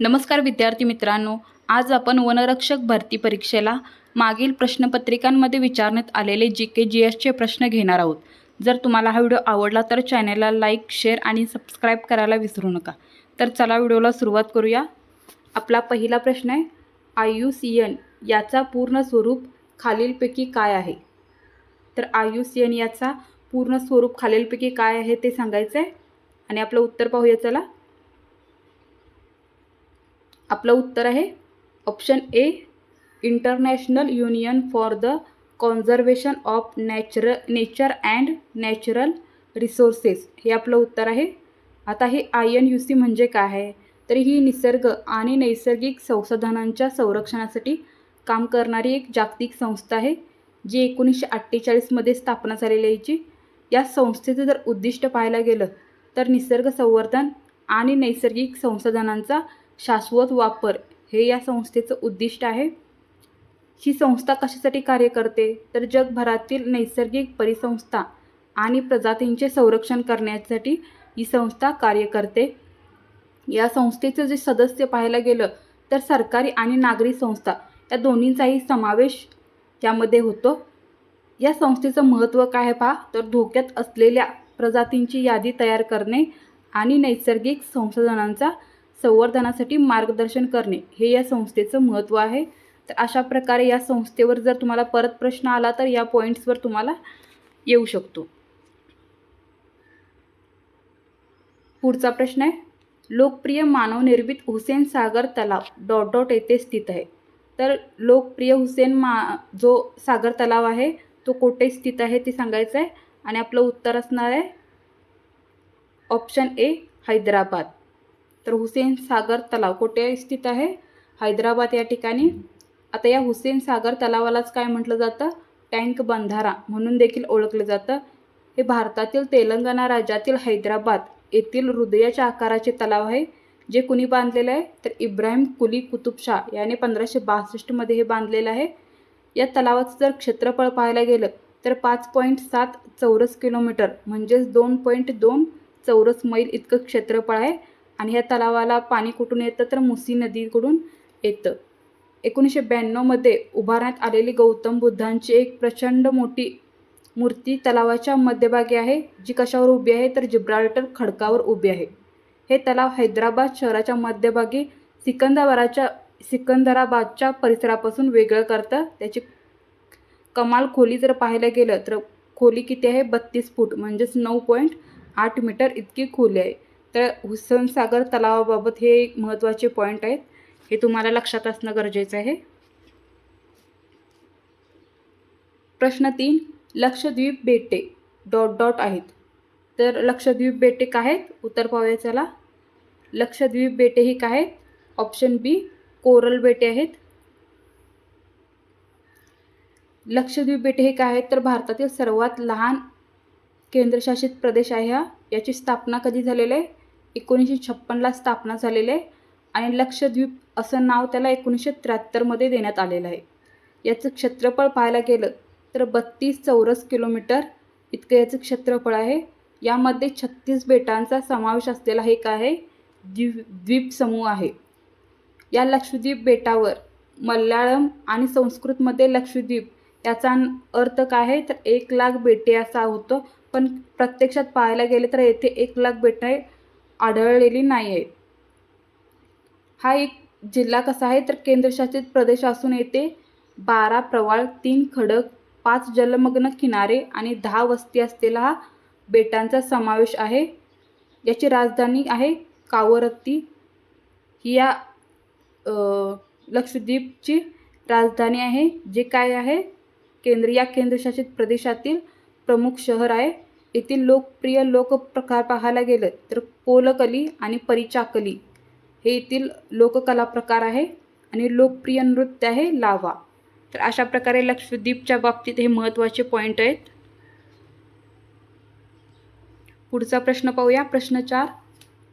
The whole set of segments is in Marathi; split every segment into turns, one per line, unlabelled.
नमस्कार विद्यार्थी मित्रांनो आज आपण वनरक्षक भरती परीक्षेला मागील प्रश्नपत्रिकांमध्ये विचारण्यात आलेले जी के जी एसचे प्रश्न घेणार आहोत. जर तुम्हाला हा व्हिडिओ आवडला तर चॅनलला लाईक शेअर आणि सबस्क्राईब करायला विसरू नका. तर चला व्हिडिओला सुरुवात करूया. आपला पहिला प्रश्न आहे आय यू सी एन याचा पूर्ण स्वरूप खालीलपैकी काय आहे? तर आय यू सी एन याचा पूर्ण स्वरूप खालीलपैकी काय आहे ते सांगायचं आहे आणि आपलं उत्तर पाहूया चला. आपलं उत्तर आहे. Option A International Union for the Conservation of Nature nature and natural resources हे आपलं उत्तर आहे. आता हे आय एन यू सी म्हणजे काय आहे? तरी ही निसर्ग आणि नैसर्गिक संसाधनांच्या संरक्षणासाठी काम करणारी एक जागतिक संस्था आहे जी एकोणीसशे अठ्ठेचाळीसमध्ये स्थापना झालेली आहे जी. या संस्थेचं जर उद्दिष्ट पाहायला गेलं तर निसर्ग संवर्धन आणि नैसर्गिक संसाधनांचा शाश्वत वापर हे या संस्थेचं उद्दिष्ट आहे. ही संस्था कशासाठी कार्य करते? तर जगभरातील नैसर्गिक परिसंस्था आणि प्रजातींचे संरक्षण करण्यासाठी ही संस्था कार्य करते. या संस्थेचं जे सदस्य पाहायला गेलं तर सरकारी आणि नागरी संस्था या दोन्हींचाही समावेश यामध्ये होतो. या संस्थेचं महत्त्व काय आहे पहा? तर धोक्यात असलेल्या प्रजातींची यादी तयार करणे आणि नैसर्गिक संसाधनांचा संवर्धनासाठी मार्गदर्शन करणे हे या संस्थेचं महत्त्व आहे. तर अशा प्रकारे या संस्थेवर जर तुम्हाला परत प्रश्न आला तर या पॉईंट्सवर तुम्हाला येऊ शकतो. पुढचा प्रश्न आहे. लोकप्रिय मानवनिर्मित हुसेन सागर तलाव डॉट डॉट येथे स्थित आहे. तर लोकप्रिय हुसेन मा जो सागर तलाव आहे तो कोठे स्थित आहे ते सांगायचं आहे आणि आपलं उत्तर असणार आहे. Option A Hyderabad. तर हुसेन सागर तलाव कुठे स्थित आहे? हैदराबाद या ठिकाणी. आता या हुसेन सागर तलावालाच काय म्हटलं जातं? टँक बंधारा म्हणून देखील ओळखलं जातं. हे भारतातील तेलंगणा राज्यातील हैदराबाद येथील हृदयाच्या आकाराचे तलाव आहे जे कुणी बांधलेलं आहे? तर इब्राहिम कुली कुतुबशाह याने पंधराशे बासष्टमध्ये हे बांधलेलं आहे. या तलावाचं जर क्षेत्रफळ पाहायला गेलं तर पाच पॉईंट सात चौरस किलोमीटर म्हणजेच दोन पॉईंट दोन चौरस मैल इतकं क्षेत्रफळ आहे. आणि ह्या तलावाला पाणी कुठून येतं? तर मुसी नदीकडून येतं. एकोणीसशे ब्याण्णवमध्ये उभारण्यात आलेली गौतम बुद्धांची एक प्रचंड मोठी मूर्ती तलावाच्या मध्यभागी आहे जी कशावर उभी आहे? तर जिब्राल्टर खडकावर उभी आहे. हे तलाव हैदराबाद शहराच्या मध्यभागी सिकंदराबादच्या सिकंदराबादच्या परिसरापासून वेगळं करतं. त्याची कमाल खोली जर पाहायला गेलं तर खोली किती आहे? बत्तीस फूट म्हणजेच नऊ पॉईंट आठ मीटर इतकी खोली आहे. तर हुसनसागर तलावाबाबत हे एक महत्त्वाचे पॉईंट आहेत. हे तुम्हाला लक्षात असणं गरजेचं आहे. प्रश्न तीन लक्षद्वीप बेटे डॉट डॉट आहेत. तर लक्षद्वीप बेटे काय आहेत? उत्तर पाहूया चला. लक्षद्वीप बेटे ही काय आहेत? ऑप्शन बी कोरल बेटे आहेत. लक्षद्वीप बेटे हे काय आहेत? तर भारतातील सर्वात लहान केंद्रशासित प्रदेश आहे हा. याची स्थापना कधी झालेली आहे? एकोणीसशे छप्पनला स्थापना झालेली आहे आणि लक्षद्वीप असं नाव त्याला एकोणीसशे त्र्याहत्तरमध्ये देण्यात आलेलं आहे. याचं क्षेत्रफळ पाहायला गेलं तर बत्तीस चौरस किलोमीटर इतकं याचं क्षेत्रफळ आहे. यामध्ये छत्तीस बेटांचा समावेश असलेला हे काय आहे द्वीप द्वीपसमूह आहे. या लक्षद्वीप बेटावर मल्याळम आणि संस्कृतमध्ये लक्षद्वीप याचा अर्थ काय आहे? तर एक लाख बेटे असा होतो. पण प्रत्यक्षात पाहायला गेले तर येथे एक लाख बेटे आढळलेली नाही आहेत हा एक जिल्हा कसा आहे तर केंद्रशासित प्रदेश असून येथे बारा प्रवाळ तीन खडक पाच जलमग्न किनारे आणि दहा वस्ती असलेला हा बेटांचा समावेश आहे. याची राजधानी आहे कावरत्ती. ही या लक्षद्वीपची राजधानी आहे जे काय आहे? केंद्र या केंद्रशासित प्रदेशातील प्रमुख शहर आहे. येथील लोकप्रिय लोकप्रकार पाहायला गेलं तर कोलकली आणि परिचाकली हे येथील लोककला प्रकार आहे आणि लोकप्रिय नृत्य आहे लावा. तर अशा प्रकारे लक्षद्वीपच्या बाबतीत हे महत्त्वाचे पॉईंट आहेत. पुढचा प्रश्न पाहूया. प्रश्न चार.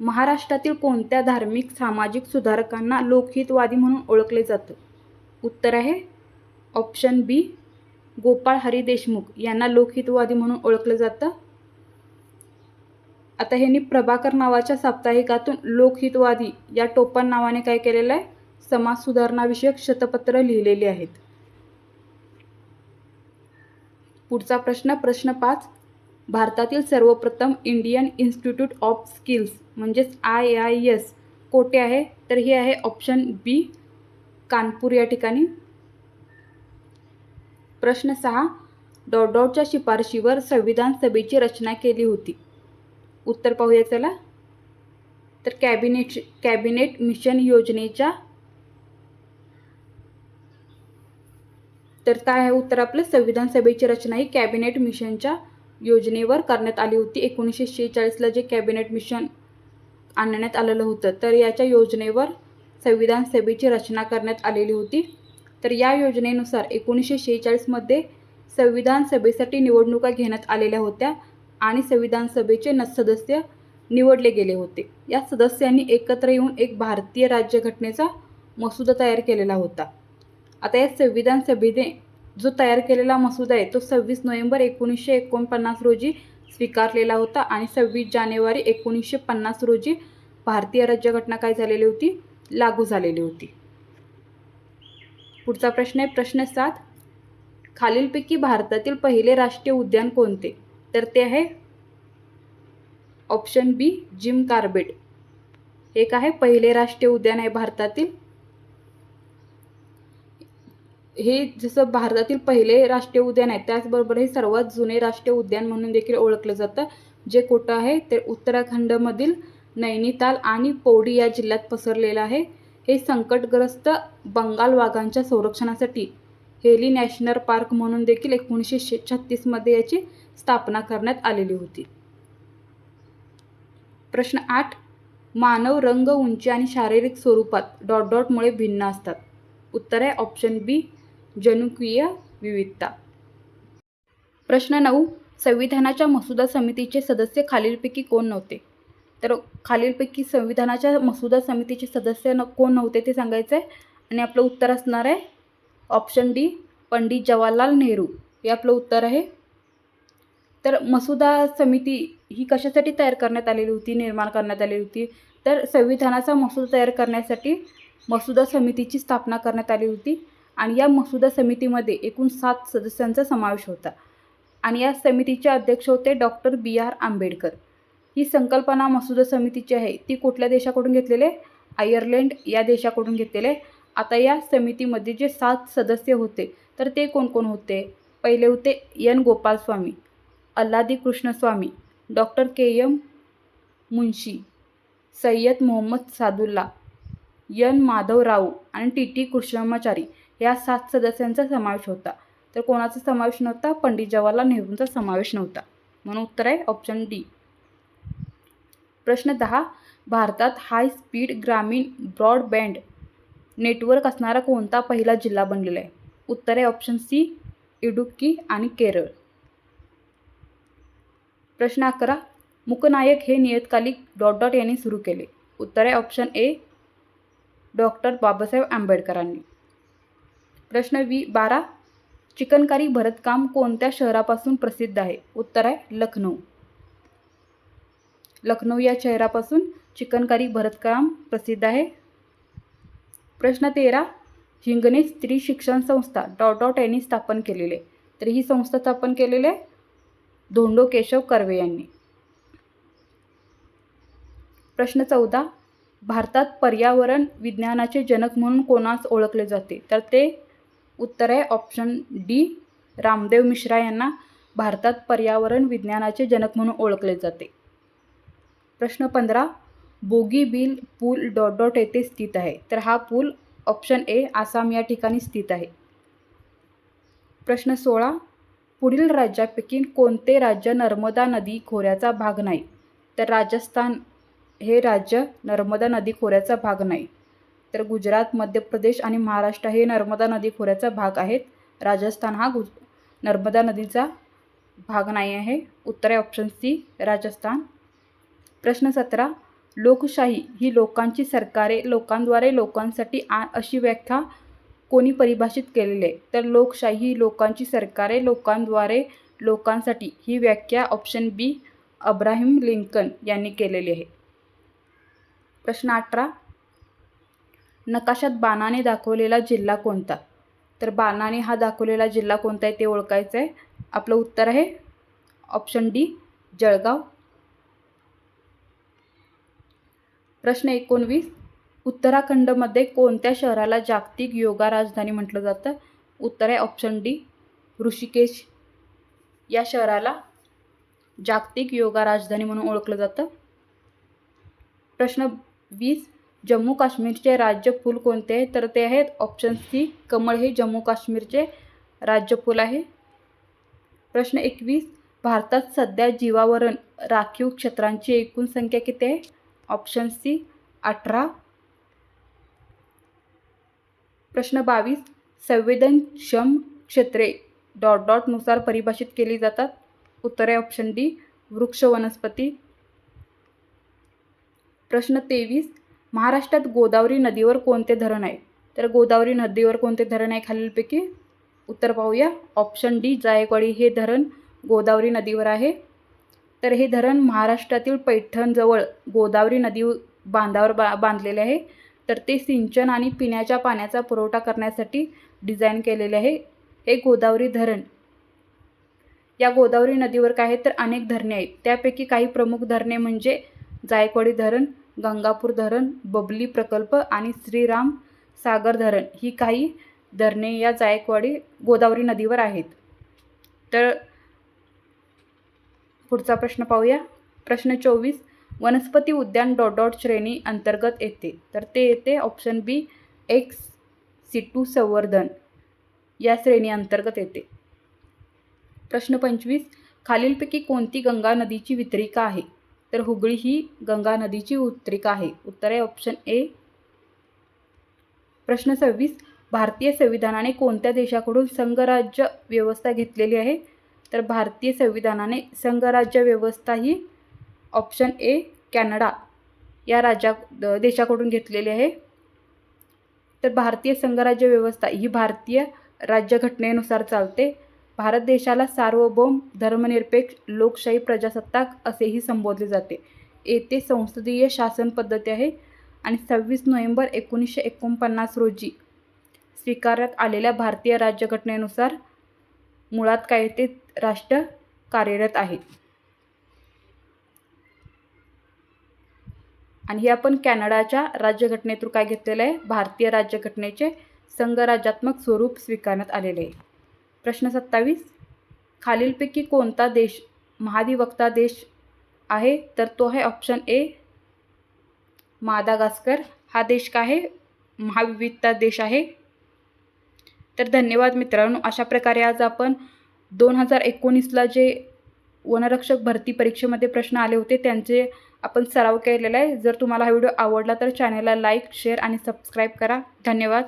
महाराष्ट्रातील कोणत्या धार्मिक सामाजिक सुधारकांना लोकहितवादी म्हणून ओळखले जातं? उत्तर आहे ऑप्शन बी गोपाळ हरी देशमुख यांना लोकहितवादी म्हणून ओळखलं जातं. आता ह्यांनी प्रभाकर नावाच्या साप्ताहिकातून लोकहितवादी या टोपण नावाने काय केलेलं आहे? समाज सुधारणाविषयक शतपत्र लिहिलेली आहेत. पुढचा प्रश्न प्रश्न पाच. भारतातील सर्वप्रथम इंडियन इन्स्टिट्यूट ऑफ स्किल्स म्हणजेच आय आय एस कोठे आहे? तर हे आहे ऑप्शन बी कानपूर या ठिकाणी. प्रश्न सहा. डॉडॉटच्या शिफारशीवर संविधान सभेची रचना केली होती. उत्तर पाहूया चला. तर कॅबिनेट कॅबिनेट मिशन योजनेच्या तर काय आहे उत्तर आपलं? संविधान सभेची रचना ही कॅबिनेट मिशनच्या योजनेवर करण्यात आली होती. एकोणीसशे शेहेचाळीसला जे कॅबिनेट मिशन आणण्यात आलेलं होतं तर याच्या योजनेवर संविधान सभेची रचना करण्यात आलेली होती. तर या योजनेनुसार एकोणीसशे शेहेचाळीसमध्ये संविधान सभेसाठी निवडणुका घेण्यात आलेल्या होत्या. आणि संविधान सभेचे न सदस्य निवडले गेले होते. या सदस्यांनी एकत्र येऊन एक भारतीय राज्यघटनेचा मसुदा तयार केलेला होता. आता या संविधान सभेने जो तयार केलेला मसुदा आहे तो सव्वीस नोव्हेंबर एकोणीसशे एकोणपन्नास रोजी स्वीकारलेला होता आणि सव्वीस जानेवारी एकोणीसशे पन्नास रोजी भारतीय राज्यघटना काय झालेली होती? लागू झालेली होती. पुढचा प्रश्न आहे प्रश्न सात. खालीलपैकी भारतातील पहिले राष्ट्रीय उद्यान कोणते? तर ते आहे ऑप्शन बी जिम कार्बेट हे काय आहे पहिले राष्ट्रीय उद्यान आहे भारतातील. हे जसं भारतातील पहिले राष्ट्रीय उद्यान आहे त्याचबरोबर हे सर्वात जुने राष्ट्रीय उद्यान म्हणून देखील ओळखलं जातं. जे कुठं आहे ते उत्तराखंडमधील नैनिताल आणि पौडी या जिल्ह्यात पसरलेलं आहे. हे संकटग्रस्त बंगाल वाघांच्या संरक्षणासाठी हेली नॅशनल पार्क म्हणून देखील एकोणीसशे छत्तीसमध्ये याची स्थापना करण्यात आलेली होती. प्रश्न आठ. मानव रंग उंची आणि शारीरिक स्वरूपात डॉट डॉटमुळे भिन्न असतात. उत्तर आहे ऑप्शन बी जनुकीय विविधता. प्रश्न नऊ. संविधानाच्या मसुदा समितीचे सदस्य खालीलपैकी कोण नव्हते? तर खालीलपैकी संविधानाच्या मसुदा समितीचे सदस्य न कोण नव्हते ते सांगायचं आहे आणि आपलं उत्तर असणार आहे ऑप्शन डी पंडित जवाहरलाल नेहरू. हे आपलं उत्तर आहे. तर मसुदा समिती ही कशासाठी तयार करण्यात आलेली होती निर्माण करण्यात आलेली होती? तर संविधानाचा मसुदा तयार करण्यासाठी मसुदा समितीची स्थापना करण्यात आली होती आणि या मसुदा समितीमध्ये एकूण सात सदस्यांचा समावेश होता आणि या समितीचे अध्यक्ष होते डॉक्टर बी आर आंबेडकर. ही संकल्पना मसुदा समितीची आहे. ती कुठल्या देशाकडून घेतलेले आयर्लंड या देशाकडून घेतलेले आता या समितीमध्ये जे सात सदस्य होते तर ते कोण कोण होते? पहिले होते N Gopalaswami Alladi Krishnaswami doctor K M Munshi Syed Mohammad Saadulla N Madhavrao आणि टी टी कृष्णमाचारी या सात सदस्यांचा समावेश होता. तर कोणाचा समावेश नव्हता? पंडित जवाहरलाल नेहरूंचा समावेश नव्हता. म्हणून उत्तर आहे ऑप्शन डी प्रश्न दहा. भारतात हाय स्पीड ग्रामीण ब्रॉडबँड नेटवर्क असणारा कोणता पहिला जिल्हा बनलेला आहे? उत्तर आहे ऑप्शन सी इडुक्की आणि केरळ. प्रश्न अकरा मुकनायक हे नियतकालिक डॉट डॉट यांनी सुरू केले. उत्तर आहे ऑप्शन ए डॉक्टर बाबासाहेब आंबेडकरांनी. प्रश्न वी बारा. चिकनकारी भरतकाम कोणत्या शहरापासून प्रसिद्ध आहे? उत्तर आहे लखनौ लखनौ या शहरापासून चिकनकारी भरतकाम प्रसिद्ध आहे. प्रश्न तेरा. हिंगणे स्त्री शिक्षण संस्था डॉट डॉट यांनी स्थापन केलेले. तर ही संस्था स्थापन केलेली आहे. धोंडो केशव कर्वे यांनी. प्रश्न चौदा. भारतात पर्यावरण विज्ञानाचे जनक म्हणून कोणास ओळखले जाते? तर ते उत्तर आहे ऑप्शन डी रामदेव मिश्रा यांना भारतात पर्यावरण विज्ञानाचे जनक म्हणून ओळखले जाते. प्रश्न पंधरा. बोगी बिल पूल डॉट डॉट येथे स्थित आहे. तर हा पूल ऑप्शन ए आसाम या ठिकाणी स्थित आहे. प्रश्न सोळा. पुढील राज्यापैकी कोणते राज्य नर्मदा नदी खोऱ्याचा भाग नाही? तर राजस्थान हे राज्य नर्मदा नदी खोऱ्याचा भाग नाही. तर गुजरात मध्य प्रदेश आणि महाराष्ट्र हे नर्मदा नदी खोऱ्याचा भाग आहेत. राजस्थान हा गुज नर्मदा नदीचा भाग नाही आहे. उत्तर आहे ऑप्शन सी राजस्थान. प्रश्न सतरा लोकशाही ही लोकांची सरकारे लोकांद्वारे लोकांसाठी आ अशी व्याख्या कोणी परिभाषित केलेले तर लोकशाही ही लोकांची सरकारे लोकांद्वारे लोकांसाठी ही व्याख्या ऑप्शन बी अब्राहिम लिंकन यांनी केलेली आहे. प्रश्न अठरा. नकाशात बाणाने दाखवलेला जिल्हा कोणता? तर बाणाने हा दाखवलेला जिल्हा कोणता आहे ते ओळखायचं आहे. आपलं उत्तर आहे ऑप्शन डी जळगाव. प्रश्न एकोणवीस. उत्तराखंडमध्ये कोणत्या शहराला जागतिक योगा राजधानी म्हटलं जातं? उत्तर आहे ऑप्शन डी ऋषिकेश. या शहराला जागतिक योगा राजधानी म्हणून ओळखलं जातं. प्रश्न वीस जम्मू काश्मीरचे राज्य फूल कोणते आहे? तर ते आहेत ऑप्शन सी कमळ हे जम्मू काश्मीरचे राज्यफूल आहे. प्रश्न एकवीस भारतात सध्या जीवावरण राखीव क्षेत्रांची एकूण संख्या किती आहे? ऑप्शन सी अठरा. प्रश्न बावीस संवेदनक्षम क्षेत्रे डॉट डॉटनुसार परिभाषित केली जातात. उत्तर आहे ऑप्शन डी वृक्ष वनस्पती. प्रश्न तेवीस महाराष्ट्रात गोदावरी नदीवर कोणते धरण आहे? तर गोदावरी नदीवर कोणते धरण आहे खालीलपैकी? उत्तर पाहूया. ऑप्शन डी जायकवाडी हे धरण गोदावरी नदीवर आहे. तर हे धरण महाराष्ट्रातील पैठणजवळ गोदावरी नदी बांधावर बा बांधलेले आहे. तर ते सिंचन आणि पिण्याच्या पाण्याचा पुरवठा करण्यासाठी डिझाईन केलेले आहे. हे गोदावरी धरण. या गोदावरी नदीवर काय आहे तर अनेक धरणे आहेत. त्यापैकी काही प्रमुख धरणे म्हणजे जायकवाडी धरण गंगापूर धरण बबली प्रकल्प आणि श्रीराम सागर धरण ही काही धरणे या जायकवाडी गोदावरी नदीवर आहेत. तर पुढचा प्रश्न पाहूया. प्रश्न चोवीस वनस्पती उद्यान डॉट डॉट श्रेणी अंतर्गत येते. तर ते येते ऑप्शन बी एक्स सिटू संवर्धन. या श्रेणी अंतर्गत येते. प्रश्न पंचवीस खालीलपैकी कोणती गंगा नदीची वितरिका आहे? तर हुगळी ही गंगा नदीची उत्तरिका आहे. उत्तर आहे ऑप्शन ए प्रश्न सव्वीस भारतीय संविधानाने कोणत्या देशाकडून संघराज्य व्यवस्था घेतलेली आहे? तर भारतीय संविधानाने संघराज्य व्यवस्था ही ऑप्शन ए कॅनडा. या राज्या देशाकडून घेतलेली आहे. तर भारतीय संघराज्य व्यवस्था ही भारतीय राज्यघटनेनुसार चालते. भारत देशाला सार्वभौम धर्मनिरपेक्ष लोकशाही प्रजासत्ताक असेही संबोधले जाते. येथे संसदीय शासन पद्धती आहे आणि सव्वीस नोव्हेंबर एकोणीसशे एकोणपन्नास रोजी स्वीकारण्यात आलेल्या भारतीय राज्यघटनेनुसार मुळात काय ते राष्ट्र कार्यरत आहे. आणि हे आपण कॅनडाच्या राज्यघटनेतून काय घेतलेलं आहे? भारतीय राज्यघटनेचे संघराज्यात्मक स्वरूप स्वीकारण्यात आलेले आहे. प्रश्न सत्तावीस. खालीलपैकी कोणता देश महाधिवक्ता देश आहे? तर तो आहे ऑप्शन ए मादागास्कर. हा देश काय आहे? महाविविधता देश आहे. तर धन्यवाद मित्रांनो. अशा प्रकारे आज आपण दोन हजार एकोणीसला जे वनरक्षक भरती परीक्षेमध्ये प्रश्न आले होते त्यांचे आपण सराव केलेला आहे. जर तुम्हाला हा व्हिडिओ आवडला तर चॅनलला लाईक शेअर आणि सबस्क्राईब करा. धन्यवाद.